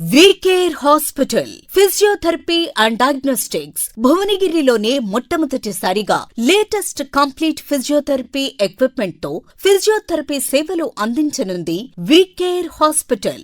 WeCare hospital physiotherapy and diagnostics భువనగిరిలోనే మొట్టమొదటిసారిగా latest complete physiotherapy ఎక్విప్మెంట్తో physiotherapy సేవలు అందించనుంది వికేర్ హాస్పిటల్.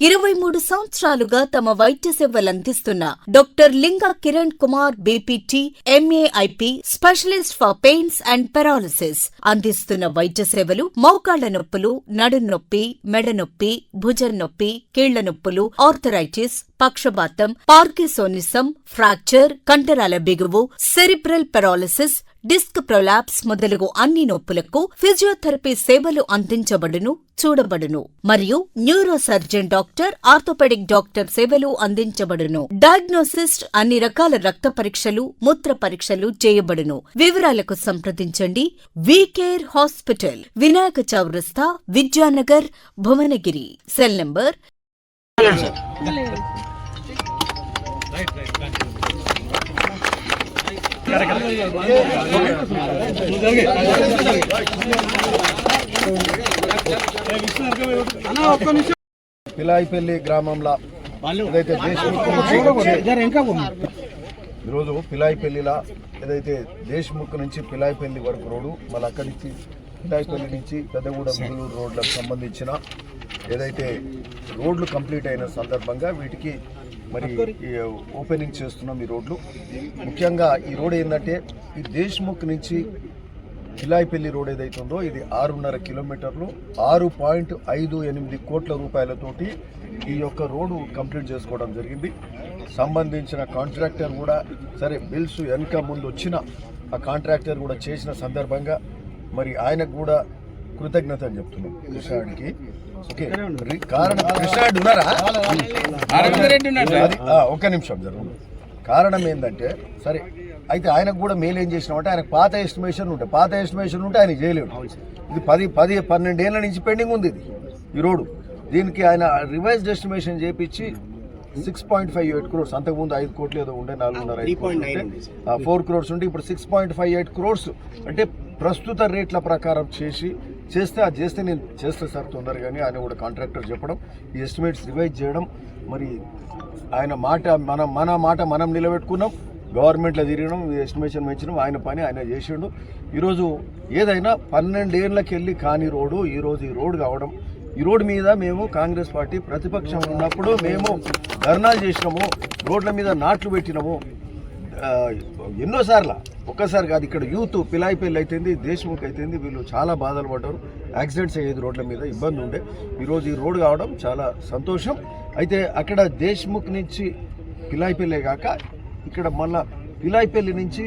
ఇరవై మూడు సంవత్సరాలుగా తమ వైద్య సేవలందిస్తున్న doctor Linga Kiran Kumar BPT MAIP specialist for pains and paralysis అందిస్తున్న వైద్య సేవలు మోకాళ్ళ నొప్పులు నడుం నొప్పి మెడ నొప్పి భుజం నొప్పి కీళ్ళ నొప్పులు ఆర్థరైటిస్ పక్షపాతం పార్కిసోనిసం ఫ్రాక్చర్ కండరాల బిగువు సెరిబ్రల్ పెరాలసిస్ డిస్క్ ప్రొలాప్స్ మొదలగు అన్ని నొప్పులకు ఫిజియోథెరపీ సేవలు అందించబడును చూడబడును. మరియు neuro surgeon doctor orthopedic doctor సేవలు అందించబడును. డయాగ్నోసిస్ట్ అన్ని రకాల రక్త పరీక్షలు మూత్ర పరీక్షలు చేయబడును. వివరాలకు సంప్రదించండి. WeCare hospital Vinayaka Chowrasta Vidyanagar Bhuvanagiri. Cell number Pilaipalli గ్రామంలో ఏదైతే ఈరోజు పిలాయిపల్లిలా ఏదైతే దేశముఖ్ నుంచి పిలాయిపల్లి వరకు రోడ్డు మళ్ళీ అక్కడి నుంచి పిలాయిపల్లి నుంచి పెద్దగూడెం బెంగళూరు రోడ్లకు సంబంధించిన ఏదైతే రోడ్లు కంప్లీట్ అయిన సందర్భంగా వీటికి మరి ఈ ఓపెనింగ్ చేస్తున్నాం ఈ రోడ్లు. ముఖ్యంగా ఈ రోడ్ ఏంటంటే ఈ దేశముఖ్ నుంచి కిలాయిపల్లి రోడ్ ఏదైతుందో ఇది ఆరున్నర కిలోమీటర్లు ఆరు పాయింట్ ఐదు ఎనిమిది కోట్ల రూపాయలతోటి ఈ యొక్క రోడ్డు కంప్లీట్ చేసుకోవడం జరిగింది. సంబంధించిన కాంట్రాక్టర్ కూడా సరే బిల్స్ వెనక ముందు వచ్చిన ఆ కాంట్రాక్టర్ కూడా చేసిన సందర్భంగా మరి ఆయనకు కూడా కృతజ్ఞత అని చెప్తున్నాం కృష్ణాడికి ఓకే. కారణం కృష్ణాడు ఉన్నారా? ఒక్క నిమిషం జరుగు. కారణం ఏంటంటే సరే అయితే ఆయనకు కూడా మేలు ఏం చేసినామంటే ఆయనకు పాత ఎస్టిమేషన్ ఉంటే పాత ఎస్టిమేషన్ ఉంటే ఆయన చేయలేడు ఇది పది పది పన్నెండేళ్ళ నుంచి పెండింగ్ ఉంది ఇది ఈ రోడ్డు. దీనికి ఆయన రివైజ్డ్ ఎస్టిమేషన్ చేపించి six point five eight crores అంతకుముందు ఐదు కోట్లు ఏదో ఉండే నాలుగున్నర ఫోర్ క్రోర్స్ ఉంటే ఇప్పుడు six point five eight crores. అంటే ప్రస్తుత రేట్ల ప్రకారం చేసి చేస్తే అది చేస్తే నేను చేస్తే సార్ తొందరగానే ఆయన కూడా కాంట్రాక్టర్ చెప్పడం ఈ ఎస్టిమేట్స్ రివైజ్ చేయడం మరి ఆయన మాట మన మన మాట మనం నిలబెట్టుకున్నాం గవర్నమెంట్లో తిరగడం ఎస్టిమేషన్ పెంచడం ఆయన పని ఆయన చేసిండు. ఈరోజు ఏదైనా పన్నెండేళ్ళకి వెళ్ళి కాని రోడ్డు ఈరోజు ఈ రోడ్డు కావడం ఈ రోడ్డు మీద మేము కాంగ్రెస్ పార్టీ ప్రతిపక్షం ఉన్నప్పుడు మేము ధర్నాలు చేసినాము రోడ్ల మీద నాట్లు పెట్టినాము. ఎన్నోసార్లు ఒక్కసారి కాదు ఇక్కడ యూత్ పిలాయిపల్లి అయితేంది దేశముఖ్ అయితేంది వీళ్ళు చాలా బాధలు పడ్డారు. యాక్సిడెంట్స్ అయ్యేది రోడ్ల మీద ఇబ్బంది ఉండే. ఈరోజు ఈ రోడ్ కావడం చాలా సంతోషం. అయితే అక్కడ దేశముఖ్ నుంచి పిలాయిపల్లి కాక ఇక్కడ మళ్ళా పిలాయిపల్లి నుంచి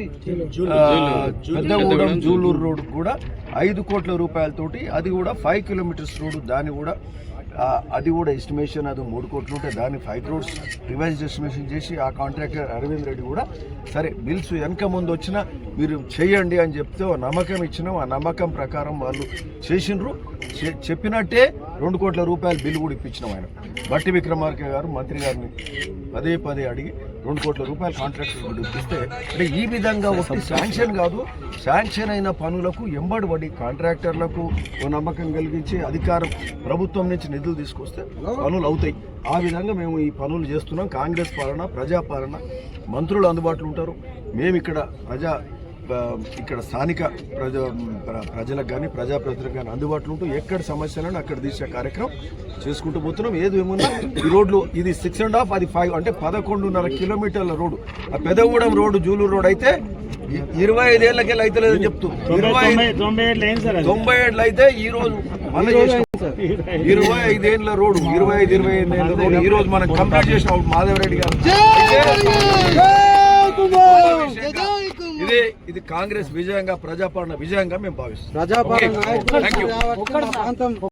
పెద్దగూడెం జూలూరు. రోడ్ కూడా ఐదు కోట్ల రూపాయలతోటి అది కూడా ఫైవ్ కిలోమీటర్స్ రోడ్ దాన్ని కూడా అది కూడా ఎస్టిమేషన్ అది మూడు కోట్లు ఉంటే దాన్ని ఫైవ్ క్రోర్స్ రివైజ్ ఎస్టిమేషన్ చేసి ఆ కాంట్రాక్టర్ అరవింద్ రెడ్డి కూడా సరే బిల్స్ వెనక ముందు వచ్చినా మీరు చేయండి అని చెప్తే నమ్మకం ఇచ్చినాం. ఆ నమ్మకం ప్రకారం వాళ్ళు చేసిండ్రు. చెప్పినట్టే రెండు కోట్ల రూపాయల బిల్లు కూడా ఇప్పించినాం ఆయన. బట్టి విక్రమార్క గారు మంత్రి గారిని పదే పదే అడిగి రెండు కోట్ల రూపాయల కాంట్రాక్ట్ ఇప్పిస్తే అంటే ఈ విధంగా ఒకటి శాంక్షన్ కాదు శాంక్షన్ అయిన పనులకు ఎంబడి పడి కాంట్రాక్టర్లకు నమ్మకం కలిగించి అధికారం ప్రభుత్వం నుంచి నిధులు తీసుకొస్తే పనులు అవుతాయి. ఆ విధంగా మేము ఈ పనులు చేస్తున్నాం. కాంగ్రెస్ పాలన ప్రజా పాలన మంత్రులు అందుబాటులో ఉంటారు. మేము ఇక్కడ ప్రజా ఇక్కడ స్థానిక ప్రజ ప్ర- ప్రజలకు కానీ ప్రజాప్రతినిధులకు కానీ అందుబాటులో ఉంటూ ఎక్కడ సమస్యలను అక్కడ తీసే కార్యక్రమం చేసుకుంటూ పోతున్నాం. ఏది ఏమున్నా ఈ రోడ్లు ఇది సిక్స్ అండ్ హాఫ్ అది ఫైవ్ అంటే పదకొండున్నర కిలోమీటర్ల రోడ్డు. ఆ పెదగూడెం రోడ్డు జూలూరు రోడ్ అయితే ఇరవై ఐదేళ్ళకి వెళ్ళి అయితే లేదని చెప్తూ ఇరవై తొంభై ఏళ్ళు అయితే ఈ రోజు మన ఇరవై ఐదేళ్ళ రోడ్డు ఇరవై ఐదు ఇరవై ఐదు ఏళ్ళ రోడ్డు ఈ రోజు మనం కంప్లీట్ చేసిన మాధవరెడ్డి గారు. ఇది ఇది కాంగ్రెస్ విజయంగా ప్రజాపాలన విజయంగా మేము భావిస్తున్నాం.